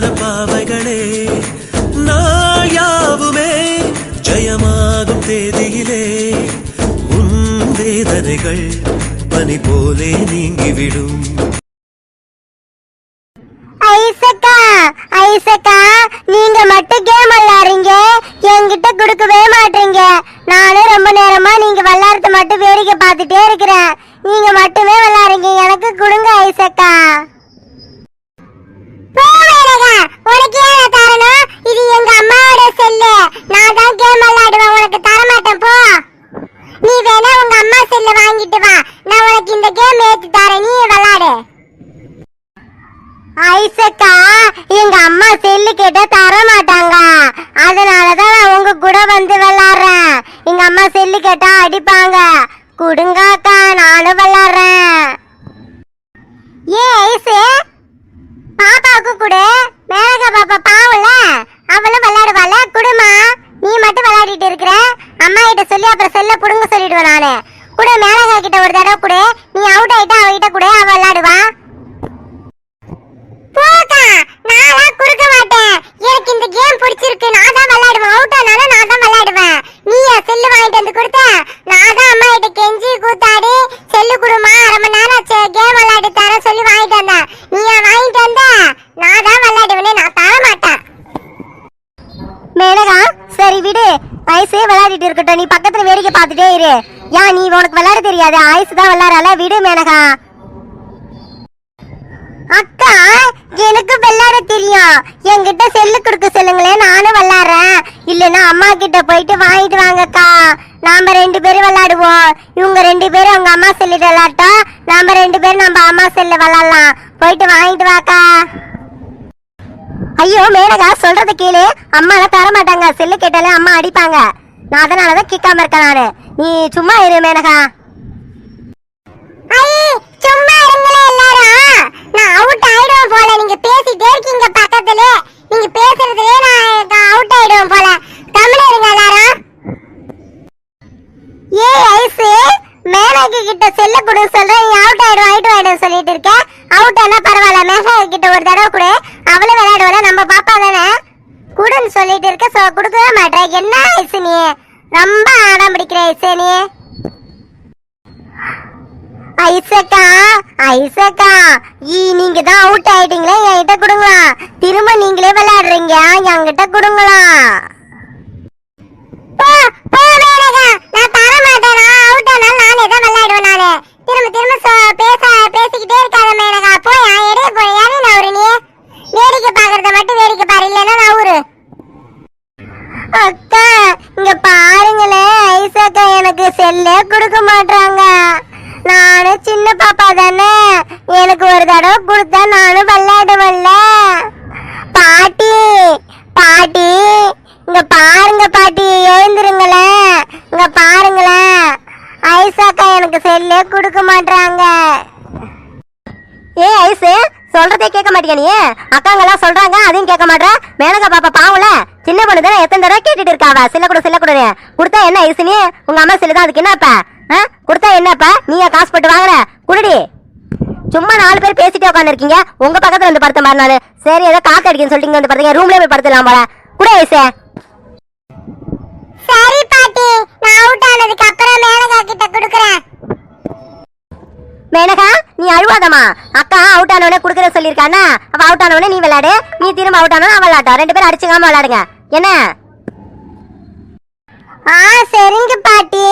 ஞான பாவைகளே நாயாவுமே ஜயமாகும் தேதியிலே. உன் வேதனைகள் பனி போலே நீங்கிவிடும். ஐசக்கா ஐசக்கா நீங்க மட்டும் கேம் விளையாடுறீங்க. என்கிட்ட கொடுக்கவே மாட்டீங்க. நானும் ரொம்ப நேரமா நீங்க விளையாடுறது மட்டும் வேடிக்கை பார்த்துட்டே இருக்கிறேன். நீங்க மட்டுமே விளையாடுறீங்க. எனக்கு கொடுங்க ஐசக்கா உனக்கு ஏன் தரணும் இது எங்க அம்மாவோட செல்லு நான் தான் கேம் விளையாடுவேன் உனக்கு தர மாட்டேன் போ நீ வேணா உங்க அம்மா செல்ல வாங்கிட்டு வா நான் உனக்கு இந்த கேம் ஏத்தி தரேன் நீ விளையாடு ஐசக்கா எங்க அம்மா செல்லு கேட்டா தர மாட்டாங்க அதனாலதான் நான் உங்க கூட வந்து விளையாடுறேன் எங்க அம்மா செல்லு கேட்டா அடிப்பாங்க குடுங்க அக்கா நானும் விளையாடுறேன் ஏ ஐசு பாப்பாவுக்கு கொடு மேலகா பாப்பா பாவம்ல அவளும் விளையாடுவாள குடுமா நீ மட்டும் விளையாடிட்டு இருக்கிற அம்மா கிட்ட சொல்லி அப்புறம் செல்ல புடுங்க சொல்லிடுவேன் நானு குடு மேலகா கிட்ட ஒரு தடவை கொடு நீ அவுட் ஆயிட்டா அவகிட்ட கொடு அவ விளையாடுவா போக்கா நான்லாம் குறுக்க மாட்டேன் எனக்கு இந்த கேம் பிடிச்சிருக்கு நான் தான் விளையாடுவேன் அவுட் ஆனாலும் நான் தான் விளையாடுவேன் நீ என் செல்லு வாங்கிட்டு வந்து கொடுத்த நான் தான் அம்மா கிட்ட கெஞ்சி கூத்தாடி செல்லு குடுமா அரை மணி நேரம் கேம் விளையாடி தர சொல்லி வாங்கிட்டு வந்தேன் நீ ஏன் வாங்கிட்டு வந்த நான் தான் விளையாடுவேனே நான் தர மாட்டேன் மேனகா சரி விடு ஐஸே விளையாடிட்டு இருக்கட்டும் நீ பக்கத்துல வேடிக்கை பார்த்துட்டே இரு ஏன் நீ உனக்கு விளையாட தெரியாது. ஆயுசு தான் விளையாடல விடு மேனகா. அக்கா எனக்கு விளையாட தெரியும். என்கிட்ட செல்லு கொடுக்க சொல்லுங்களேன். நானும் விளையாடுறேன். இல்லைன்னா அம்மா கிட்ட போயிட்டு வாங்கிட்டு வாங்கக்கா. நாம ரெண்டு பேரும் விளையாடுவோம். இவங்க ரெண்டு பேரும் அவங்க அம்மா செல்லு விளையாட்டோம். நாம ரெண்டு பேரும் நம்ம அம்மா செல்லு விளையாடலாம். போயிட்டு வாங்கிட்டு வாக்கா. ஐயோ மேனகா சொல்றத கேளு. அம்மாலாம் தர மாட்டாங்க செல்லு கேட்டாலே அம்மா அடிப்பாங்க. நான் அதனாலதான் கேட்காம இருக்கேன் நானு. நீ சும்மா இரு மேனகா. சும்மா இருங்களே எல்லாரும். நான் அவுட் ஆயிடுவேன் போல. நீங்க பேசிட்டே இருக்கீங்க பக்கத்துல. நீங்க பேசுறதுலே நான் அவுட் ஆயிடுவேன் போல. தமிழ் இருங்க எல்லாரும். ஏ ஐஸ் மேனகா கிட்ட செல்ல கொடு. சொல்றேன் நீ அவுட் ஆயிடும் அவுட் ஆயிடும் சொல்லிட்டு இருக்க. அவுட் ஆனா பரவாயில்ல. மேனகா கிட்ட ஒரு தடவை கொடு. அவளும் விளையாடுவோம் நம்ம பாப்பா தானே? குடுன்னு சொல்லிட்டு இருக்க. சோ கொடுக்கவே மாட்டேன் என்ன ஐஸ் நீ? ரொம்ப ஆடம் பிடிக்கிற ஐஸ் நீ. ஐசக்கா ஐசக்கா. ஈ நீங்க தான் அவுட் ஆயிட்டீங்களே என்கிட்ட கொடுங்களா. திரும்ப நீங்களே விளையாடுறீங்க என்கிட்ட கொடுங்களா நான் தர மாட்டேன் நான் அவுட் ஆனாலும் நானே தான் விளையாடுவேன் நானு திரும்ப திரும்ப சொ- பேச பேசிக்கிட்டே இருக்காத மேனகா போய் எடைய போய் யாரு நவரு நீ வேடிக்கை பாக்குறத மட்டும் வேடிக்கை பாரு இல்லைன்னா நவரு அக்கா இங்க பாருங்களேன் ஐசக்கா எனக்கு செல்லே கொடுக்க மாட்டாங்க நானும் சின்ன பாப்பா தானே எனக்கு ஒரு தடவை கொடுத்தா நானும் விளையாடுவேன்ல பாட்டி பாட்டி இங்க எழுந்துருங்க பாட்டி எழுந்துருங்களேன். இங்க பாருங்களேன். ஐசாக்கா எனக்கு செல்லே கொடுக்க மாட்டாங்க ஏ ஐசு சொல்றதே கேட்க மாட்டியா நீ? அக்காங்கெல்லாம் சொல்றாங்க அதையும் கேட்க மாட்டேன் மேனகா பாப்பா பாவல? சின்ன பொண்ணு தானே எத்தனை தடவை கேட்டுட்டு இருக்காவ சில்ல கூட சில்ல கூட கொடுத்தா என்ன ஐசு நீ? உங்க அம்மா சில்லு தான் அதுக்கு என்னப்பா? கொடுத்தா என்னப்பா? நீயா காசு போட்டு வாங்குற? குடுடி. சும்மா நாலு பேர் பேசிட்டே உட்காந்துருக்கீங்க உங்க பக்கத்துல வந்து படுத்த மாதிரி நானு சரி ஏதோ காத்து அடிக்கன்னு சொல்லிட்டு வந்து படுத்தீங்க. ரூம்லயே போய் படுத்துலாம் போல. கூட ஐசே அவுட் ஆனதுக்கு அப்புறம் மேனகா கிட்ட கொடுக்குறேன். மேனகா நீ அழுவாதம்மா. அக்கா அவுட் ஆனவனே குடுக்கற சொல்லிருக்கானா அவ அவுட் ஆனவனே நீ விளையாடு. நீ திரும்ப அவுட் ஆனவன அவ விளையாட்டா ரெண்டு பேரும் அடிச்சுக்காம விளையாடுங்க. என்ன? ஆ சரிங்க பாட்டி.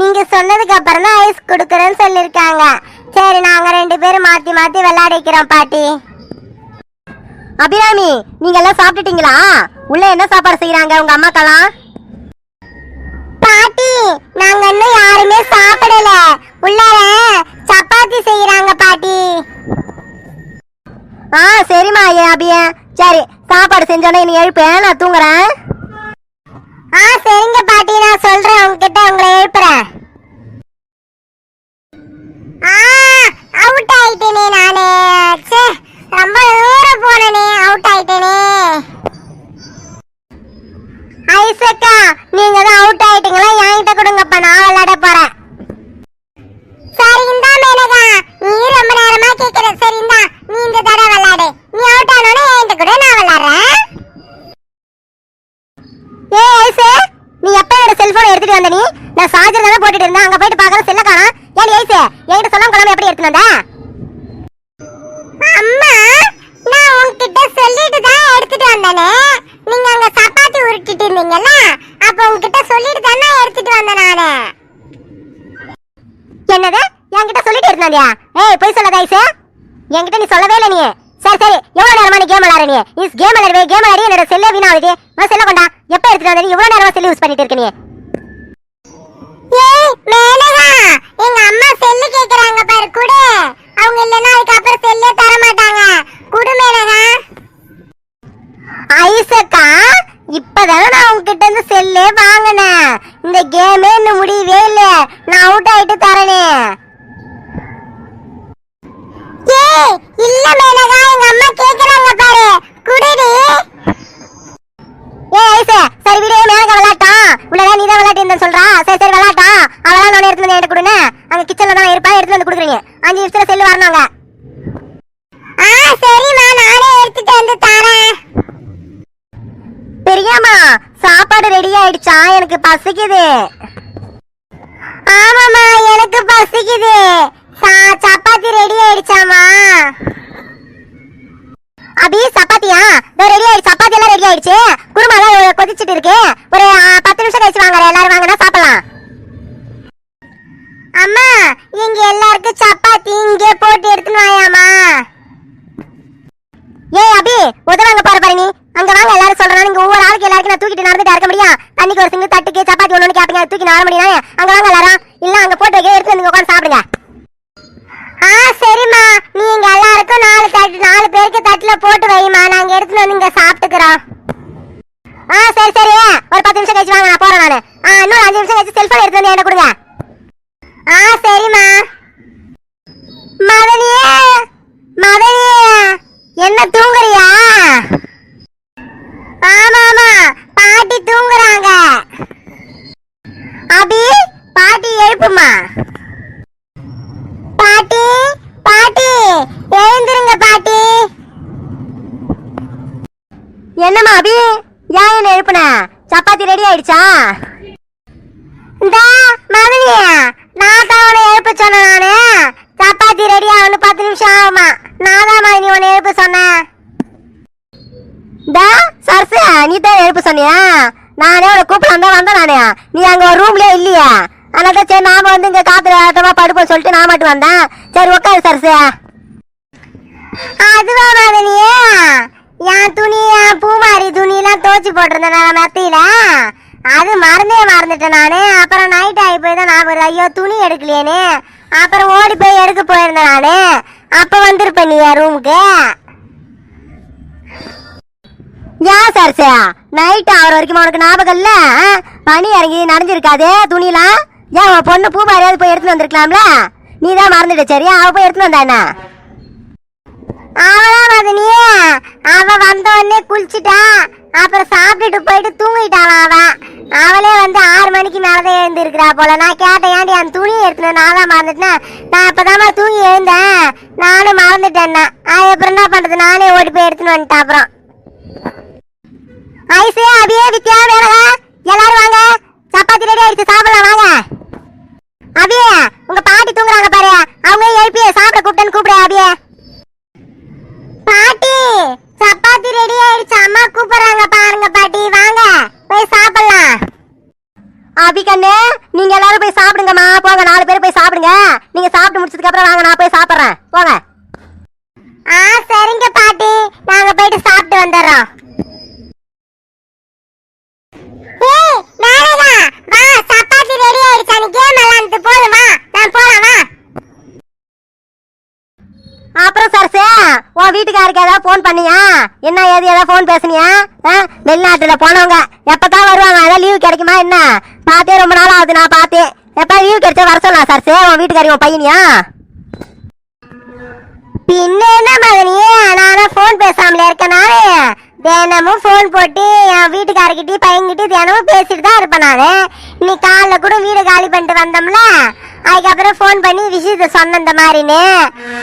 நீங்க சொன்னதுக்கு அப்புறம் தான் ஐஸ் குடுக்கறேன்னு சொல்லிருக்காங்க சரி நாங்க ரெண்டு பேரும் மாத்தி மாத்தி விளையாடிக்கிறோம் பாட்டி. அபிராமி நீங்க எல்லாம் சாப்பிட்டுட்டீங்களா? உள்ள என்ன சாப்பாடு செய்யறாங்க உங்க அம்மாக்கெல்லாம்? பாட்டி நாங்க இன்னும் யாருமே சாப்பிடல. உள்ளார சப்பாத்தி செய்யறாங்க பாட்டி. ஆ சரிம்மா அபிய. சரி சாப்பாடு செஞ்சோன்னே நீ எழுப்பேன். நான் தூங்குறேன். ஆ சரிங்க பாட்டி. நான் சொல்றேன் உங்ககிட்ட உங்களை எழுப்புறேன். ஆ அவுட் ஆயிட்டேனே நானு. ரொம்ப தூரம் போனனே அவுட் ஆயிட்டேனே ஐசக்கா நீங்க தான் அவுட் ஆயிட்டீங்களா என்கிட்ட கொடுங்கப்பா நான் விளையாட போறேன் சரி இந்தா மேனகா நீ ரொம்ப நேரமா கேக்குற சரி இந்தா நீ இந்த தடவை விளையாடு நீ அவுட் ஆனோனே என்கிட்ட கூட நான் விளையாடுறேன் எடுத்துட்டு வந்த நீ நான் சார்ஜர் தானே போட்டுட்டு இருந்தேன் அங்க போயிட்டு பார்க்கற செல்ல காணோம் ஏன் ஐசு என்கிட்ட சொல்லாம கொள்ளாம எப்படி எடுத்துட்டு வந்த அம்மா நான் உன்கிட்ட சொல்லிட்டு தான் எடுத்துட்டு வந்தனே நீங்க அங்க சப்பாத்தி உருட்டிட்டு இருந்தீங்கல்ல அப்ப உங்ககிட்ட சொல்லிட்டு தானே எடுத்துட்டு வந்தேன் நானு. என்னது? என்கிட்ட சொல்லிட்டு இருந்தாந்தியா ஏய் போய் சொல்ல கைஸ் என்கிட்ட நீ சொல்லவே இல்லை நீ. சரி சரி. எவ்வளவு நேரமா நீ கேம் விளையாடுற நீ? இஸ் கேம் விளையாடுவே கேம் விளையாடி என்னோட செல்லே வீணாகுது நான் செல்ல கொண்டா எப்ப எடுத்துட்டு வந்தது இவ்வளவு நேரமா செல்லு யூஸ் பண்ணிட்டு இருக்க நீ. ஏய் மேனகா எங்க அம்மா செல்லு கேக்குறாங்க பாரு குடு அவங்க இல்லனா அதுக்கு அப்புறம் செல்லே தர மாட்டாங்க குடு மேனகா ஐசக்கா இப்பதானே நான் உங்ககிட்ட இருந்து செல்லே வாங்கினேன் இந்த கேமே இன்னும் முடியவே இல்ல நான் அவுட் ஆயிட்டு தரனே ஏய் இல்ல மேனகா எங்க அம்மா கேக்குறாங்க பாரு குடுடி ஏய் ஐசே சரி விடு மேனகா விளையாட்டான் உன்னதான் நீ தான் விளையாட்டு இருந்தேன்னு சொல்றா சரி சரி விளையாட்டான் அவளாம் நான் எடுத்து வந்து என்கிட்ட கொடுங்க அங்க கிச்சன்ல தான் இருப்பா எடுத்து வந்து கொடுக்குறீங்க அஞ்சு நிமிஷத்துல செல்லு வரணுங்க ஆ சரிம்மா நானே எடுத்துட்டு வந்து தரேன். பெரியம்மா சாப்பாடு ரெடி ஆயிடுச்சா? எனக்கு பசிக்குது. ஆமாம்மா எனக்கு பசிக்குது. சா- சப்பாத்தி ரெடி ஆயிடுச்சாமா அபி சப்பாத்தியா? ரெடி ஆயிடுச்சு சப்பாத்தி எல்லாம் ரெடி ஆயிடுச்சு. குருமா எல்லாம் கொதிச்சிட்டு இருக்கு. ஒரு பத்து நிமிஷம் கழிச்சு வாங்க எல்லாரும் அம்மா இங்க எல்லாருக்கும் சப்பாத்தி இங்கே போட்டு எடுத்துன்னு வாயாமா ஏய் அபி உதவாங்க பாரு பாரு நீ அங்க வாங்க எல்லாரும் சொல்றாங்க நீங்க ஒவ்வொரு ஆளுக்கு எல்லாருக்கும் நான் தூக்கிட்டு நடந்துட்டு இருக்க முடியும் தண்ணிக்கு ஒரு சிங்கு தட்டுக்கு சப்பாத்தி ஒண்ணு கேப்பீங்க தூக்கி வர முடியும் அங்க வாங்க எல்லாரும். இல்ல அங்க போட்டு வைக்க எடுத்து வந்து உட்காந்து சாப்பிடுங்க. ஆ சரிம்மா. நீங்க எல்லாருக்கும் நாலு தட்டு நாலு பேருக்கு தட்டுல போட்டு வைமா நாங்க எடுத்துட்டு வந்து இங்க சாப்பிட்டுக்கிறோம். ஆ சரி சரி. ஒரு பத்து நிமிஷம் கழிச்சு வாங்க நான் போறேன் நானு. ஆ அஞ்சு நிமிஷம் கழிச்சு செல்போன் எடுத்து வந்து என்ன கொடுங்க ஆ சரிம்மா மதனியே மதனியே என்ன தூங்குறியா ஆமா ஆமா பாட்டி தூங்குறாங்க அபி பாட்டி எழுப்புமா பாட்டி பாட்டி எழுந்துருங்க பாட்டி என்னம்மா அபி ஏன் என்ன எழுப்புன சப்பாத்தி ரெடி ஆயிடுச்சா இந்த மதனியா நான் தான் உன்னை எழுப்பு சொன்னேன் நானு. சப்பாத்தி ரெடி ஆகணும் பத்து நிமிஷம் ஆகுமா? நான் தான் மதனி உன்னை எழுப்பு சொன்னேன். டா சரசு நீ தான் எழுப்பு சொன்னியா? நானே உன்னை கூப்பிடலாம் தான் வந்தேன் நானே. நீ அங்க ஒரு ரூம்லயே இல்லையா. அதனால தான் சரி நாம வந்து இங்க காத்துல ஆட்டமா படுப்போம் சொல்லிட்டு நான் மட்டும் வந்தேன். சரி உட்காரு சரசு. அதுவா மதனியே என் துணி என் பூமாரி துணியெல்லாம் துவச்சி போட்டிருந்தேன் நான் மெத்தையில. அது மறந்தே மறந்துட்டேன் நானு. அப்புறம் நைட் ஆகி போய் தான் நான் ஐயோ துணி எடுக்கலையேன்னு. அப்புறம் ஓடி போய் எடுக்க போயிருந்தேன் நானு. அப்போ வந்திருப்பேன் நீ என் ரூமுக்கு யா சார் சார் நைட் ஆகிற வரைக்கும் உனக்கு ஞாபகம் இல்லை? பனி இறங்கி நனைஞ்சிருக்காது துணிலாம். ஏன் உன் பொண்ணு பூ மாதிரியாவது போய் எடுத்துட்டு வந்திருக்கலாம்ல? நீ தான் மறந்துட்ட சரியா? அவ போய் எடுத்துட்டு வந்தானா என்ன? அவதான் மதனியே அவ வந்த உடனே குளிச்சுட்டா. அப்புறம் சாப்பிட்டுட்டு போயிட்டு தூங்கிட்டாளாம் அவன் அவளே வந்து ஆறு மணிக்கு மேலதான் எழுந்து இருக்கிறா போல. நான் கேட்டேன் ஏன்டி அந்த துணியை எடுத்துனேன் நான் தான் மறந்துட்டேன். நான் இப்பதாம்மா தூங்கி எழுந்தேன். நானும் மறந்துட்டேன் அது அப்புறம் என்ன பண்றது? நானே ஓடி போய் எடுத்துன்னு வந்துட்டேன் அப்புறம். ஐசே அபியே வித்யா வேணுங்க எல்லாரும் வாங்க. சப்பாத்தி ரெடி ஆயிடுச்சு. சாப்பிடலாம் வாங்க. அபியே உங்க பாட்டி தூங்குறாங்க பாரு. அவங்க எழுப்பி சாப்பிட கூப்பிட்டேன்னு கூப்பிடு அபியே. பாட்டி சப்பாத்தி ரெடி ஆயிடுச்சு. அம்மா கூப்பிடுற பாட்டி வாங்க. போய் சாப்பிடலாம். அபிகண்ணு நீங்க எல்லாரும் போய் சாப்பிடுங்கம்மா. போங்க நாலு பேர் போய் சாப்பிடுங்க. நீங்க சாப்பிட்டு முடிச்சதுக்கு அப்புறம் வாங்க நான் போய் சாப்பிடுறேன். போங்க ஆ சரிங்க பாட்டி நாங்க போயிட்டு சாப்பிட்டு வந்துடுறோம் ஏய் மேனகா வா சப்பாத்தி ரெடி ஆயிடுச்சு நீ கேம் விளையாண்டு போதும் வா நான் போலாம் வா அப்புறம் சரசு உன் வீட்டுக்காருக்கு ஏதாவது ஃபோன் பண்ணியா? என்ன ஏது ஏதாவது ஃபோன் பேசுனியா? ஆ? போனவங்க போனவங்க. எப்பதான் வருவாங்க? அதான் லீவு கிடைக்குமா என்ன? பார்த்தே ரொம்ப நாள் ஆகுது நான் பார்த்தேன் எப்போ லீவு கிடைச்சா வர சொல்லலாம் சார் சே உன் வீட்டுக்காரி உன் பையனியா பின்ன என்ன மகனியே நான் ஃபோன் பேசாமல இருக்கேன் நானு. தினமும் ஃபோன் போட்டு என் வீட்டுக்காரர்கிட்டயும் பையன்கிட்டயும் தினமும் பேசிட்டு தான் இருப்பேன் நான். இன்னைக்கு காலைல கூட வீடு காலி பண்ணிட்டு வந்தோம்ல. அதுக்கப்புறம் ஃபோன் பண்ணி விஷயத்த சொன்ன இந்த மாதிரின்னு.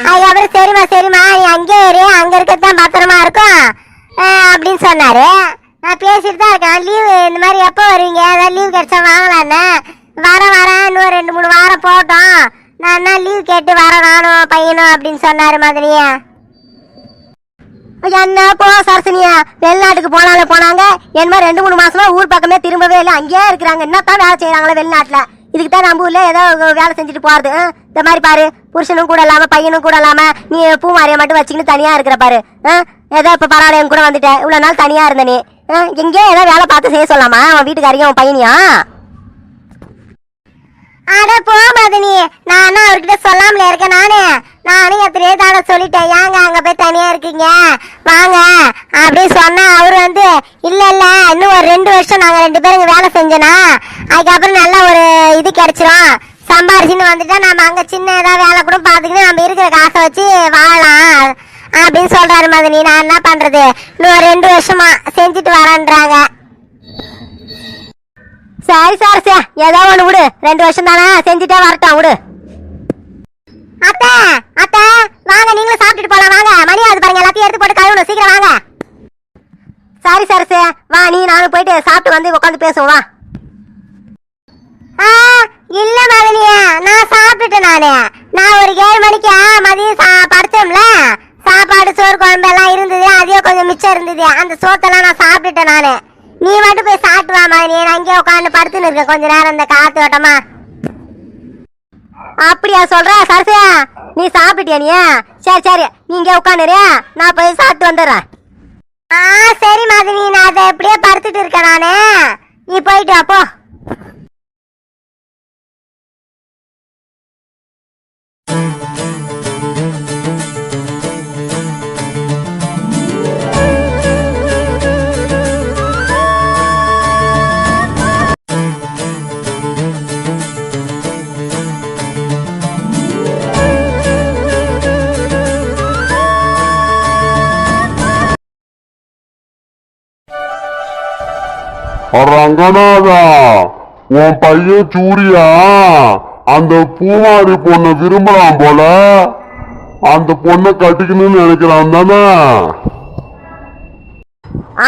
அதுக்கப்புறம் சரிம்மா சரிம்மா நீ அங்கே இரு அங்கே இருக்கிறது தான் பத்திரமா இருக்கும். அப்படின்னு சொன்னாரு. நான் பேசிட்டு தான் இருக்கேன். லீவு இந்த மாதிரி எப்போ வருவீங்க? ஏதாவது லீவ் கிடைச்சா வாங்கலான்னு. வரேன் வரேன் இன்னும் ரெண்டு மூணு வாரம் போட்டோம் நான் என்ன லீவ் கேட்டு வரேன் நானும் பையனும் அப்படின்னு சொன்னார் மாதிரியே. என்ன போ சரசனியா வெளிநாட்டுக்கு போனாலும் போனாங்க. என்ன ரெண்டு மூணு மாசமா ஊர் பக்கமே திரும்பவே இல்லை. அங்கேயே இருக்கிறாங்க. என்னத்தான் வேலை செய்யறாங்களே வெளிநாட்டுல. இதுக்கு தான் நம்ம ஊர்ல ஏதோ வேலை செஞ்சுட்டு போறது. இந்த மாதிரி பாரு. புருஷனும் கூட இல்லாம பையனும் கூட இல்லாம நீ பூமாரியை மட்டும் வச்சுக்கிட்டு தனியா இருக்கிற பாரு. ஆ? ஏதோ இப்ப பரவாயில்ல என் கூட வந்துட்டேன் இவ்வளவு நாள் தனியா இருந்த நீ. ஆ? எங்கேயோ ஏதோ வேலை பார்த்து செய்ய சொல்லாமா? அவன் வீட்டுக்காரியும் அவன் பையனியா அட போ மதனி நான் அவர்கிட்ட சொல்லாமல இருக்கேன் நானே. நானும் எத்தனையோ தடவை சொல்லிட்டேன். ஏங்க அங்கே போய் தனியாக இருக்கீங்க? வாங்க. அப்படி சொன்னால் அவர் வந்து இல்லை இல்லை இன்னும் ஒரு ரெண்டு வருஷம் நாங்கள் ரெண்டு பேரும் வேலை செஞ்சோன்னா அதுக்கப்புறம் நல்ல ஒரு இது கிடச்சிரும். சம்பாரிச்சின்னு வந்துட்டா நம்ம அங்கே சின்ன ஏதாவது வேலை கூட பார்த்துக்கிட்டு நம்ம இருக்கிற காசை வச்சு வாழலாம். அப்படின்னு சொல்கிறாரு மதனி. நான் என்ன பண்ணுறது இன்னும் ஒரு ரெண்டு வருஷமா செஞ்சுட்டு வரேன்றாங்க. சரி சார் சார். ஏதோ ஒன்று விடு. ரெண்டு வருஷம் தானே செஞ்சுட்டே வரட்டும். விடு. அத்தை அத்தை வாங்க நீங்களும் சாப்பிட்டுட்டு போலாம் வாங்க. மணி ஆகுது பாருங்க எல்லாத்தையும் எடுத்து போட்டு கழுவணும் சீக்கிரம் வாங்க. சரி சார் வா நீ நானும் போயிட்டு சாப்பிட்டு வந்து உட்காந்து பேசுவோம் வா. இல்ல மகனியா நான் சாப்பிட்டுட்டேன் நானு. நான் ஒரு ஏழு மணிக்கு மதியம் சா- படுத்தோம்ல. சாப்பாடு சோறு குழம்பு எல்லாம் இருந்தது அதே கொஞ்சம் மிச்சம் இருந்தது. அந்த சோத்தெல்லாம் நான் சாப்பிட்டுட்டேன் நானு. நீ மட்டும் போய் சாப்பிட்டு வா மகனி நான் இங்கே உட்காந்து படுத்துன்னு இருக்கேன் கொஞ்ச நேரம் இந்த காத்து ஓட்டமா அப்படியா சொல்ற சரசா நீ சாப்பிட்டியா நீ? சரி சரி. நீ இங்கே உட்காந்துரு. நான் போய் சாப்பிட்டு வந்துடுறேன். ஆ சரி மாதிரி நான் அதை எப்படியே படுத்துட்டு இருக்கேன் நானு. நீ போயிட்டு அப்போ ரங்கநாதா உன் பையன் சூரியா அந்த பூமாரி பொண்ணை விரும்புறான் போல. அந்த பொண்ணை கட்டிக்கணும்னு நினைக்கிறான் தானே?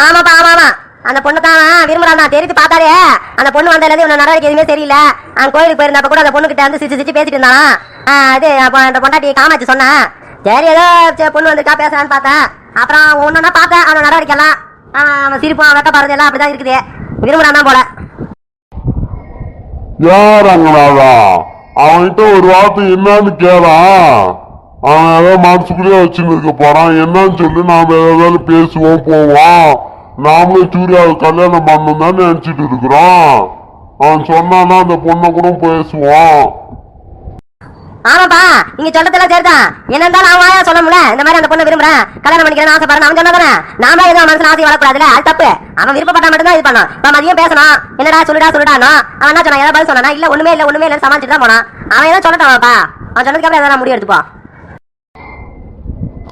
ஆமாப்பா ஆமாமா அந்த பொண்ணு தான் விரும்புறான் தான். தெரிஞ்சு பார்த்தாலே அந்த பொண்ணு வந்ததுல இவன நடவடிக்கை எதுவுமே தெரியல அவன் கோயிலுக்கு போயிருந்தப்ப கூட அந்த பொண்ணு கிட்ட வந்து சிரிச்சு சிரிச்சு பேசிட்டு இருந்தான் ஆ, அது அப்போ அந்த பொண்டாட்டி காமாச்சு சொன்னேன் சரி ஏதோ சரி, பொண்ணு வந்திருக்கா பேசுறான்னு பார்த்தேன். அப்புறம் ஒன்னொன்னா பார்த்தேன். அவன் நடவடிக்கை எல்லாம் அவன் சிரிப்பான் வெக்க போறது எல்லாம் அப்படிதான் இருக்குது. விரும்புறான் போல. யார் அவன்கிட்ட ஒரு வார்த்தை என்னன்னு கேளா அவன் ஏதோ மனசுக்குள்ளேயே வச்சுருக்க போறான். என்னன்னு சொல்லி நாம ஏதாவது பேசுவோம் போவோம். நாமளும் சூர்யாவை கல்யாணம் பண்ணணும் தான் நினைச்சிட்டு இருக்கிறோம். அவன் சொன்னான்னா அந்த பொண்ணை கூட பேசுவோம். ஆமாப்பா நீங்க சொல்றதெல்லாம் சரிதான். என்ன இருந்தாலும் அவன் வாயா சொல்ல முடியல. இந்த மாதிரி அந்த பொண்ணு விரும்புறேன். கல்யாணம் பண்ணிக்கிறேன் ஆசைப்படுறேன் அவன் சொன்னதானே நாம எதுவும் அவன் மனசுல ஆசை வரக்கூடாதுல அது தப்பு. அவன் விருப்பப்பட்டா மட்டும்தான் இது பண்ணான் இப்ப மதியம் பேசணும். என்னடா சொல்லுடா சொல்லுடானோ அவன் என்ன சொன்னான்? ஏதாவது சொன்னா இல்ல ஒண்ணுமே இல்ல ஒண்ணுமே இல்ல சமாளிச்சுட்டு தான் போனான். அவன் ஏதோ சொல்லட்டான்ப்பா அவன் சொன்னதுக்கு அப்புறம் எதனா முடிவு எடுத்துப்போம்.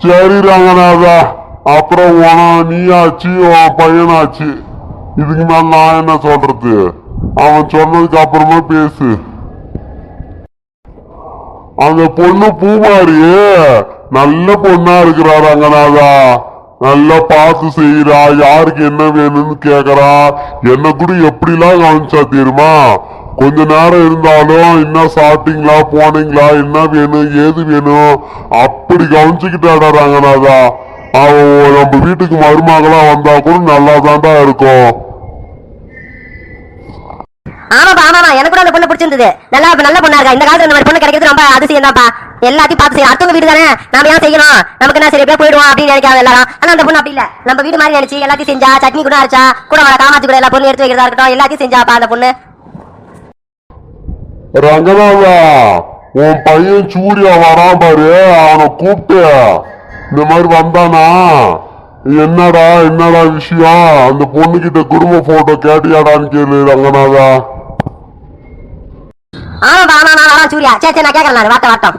சரி ரங்கநாதா. அப்புறம் உன நீயாச்சு உன் பையனாச்சு. இதுக்கு மேல நான் என்ன சொல்றது? அவன் சொன்னதுக்கு அப்புறமா பேசு. அந்த பொண்ணு பூமாரியே நல்ல பொண்ணா இருக்கிறா ரங்கநாதா. நல்லா பார்த்து செய்யறா யாருக்கு என்ன வேணும்னு கேக்குறா. என்ன கூட எப்படிலாம் கவனிச்சா தெரியுமா? கொஞ்ச நேரம் இருந்தாலும் என்ன சாப்பிட்டீங்களா? போனீங்களா? என்ன வேணும்? ஏது வேணும்? அப்படி கவனிச்சுக்கிட்டாடா ரங்கநாதா. அவ நம்ம வீட்டுக்கு மருமகளா வந்தா கூட நல்லா இருக்கும். ஆமாப்பா ஆமாமா எனக்கு கூட அந்த பொண்ணு பிடிச்சிருந்தது. நல்லா நல்ல பொண்ணா இருக்கா? இந்த காலத்துல இந்த மாதிரி பொண்ணு கிடைக்கிறது ரொம்ப அதிசயம் தான்ப்பா எல்லாத்தையும் பார்த்து செய்யும் அடுத்தவங்க வீடு தானே? நாம ஏன் செய்யணும்? நமக்கு என்ன சரி போய் போயிடுவோம் அப்படின்னு நினைக்காத எல்லாரும். ஆனா அந்த பொண்ணு அப்படி இல்ல. நம்ம வீடு மாதிரி நினைச்சு எல்லாத்தையும் செஞ்சா சட்னி கூட அரைச்சா கூட வர காமாச்சி கூட எல்லா பொண்ணு எடுத்து வைக்கிறதா இருக்கட்டும் எல்லாத்தையும் செஞ்சாப்பா அந்த பொண்ணு. ரங்கநாதா உன் பையன் சூர்யா வரான் பாரு. அவனை கூப்பிட்டு. இந்த மாதிரி வந்தானா? என்னடா என்னடா விஷயம்? அந்த பொண்ணுகிட்ட குடும்ப போட்டோ கேட்டியாடான்னு கேளு ரங்கநாதா. ஆமாடா ஆமா சூர்யா. சரி சரி நான் கேட்கறேன் வாட்டம்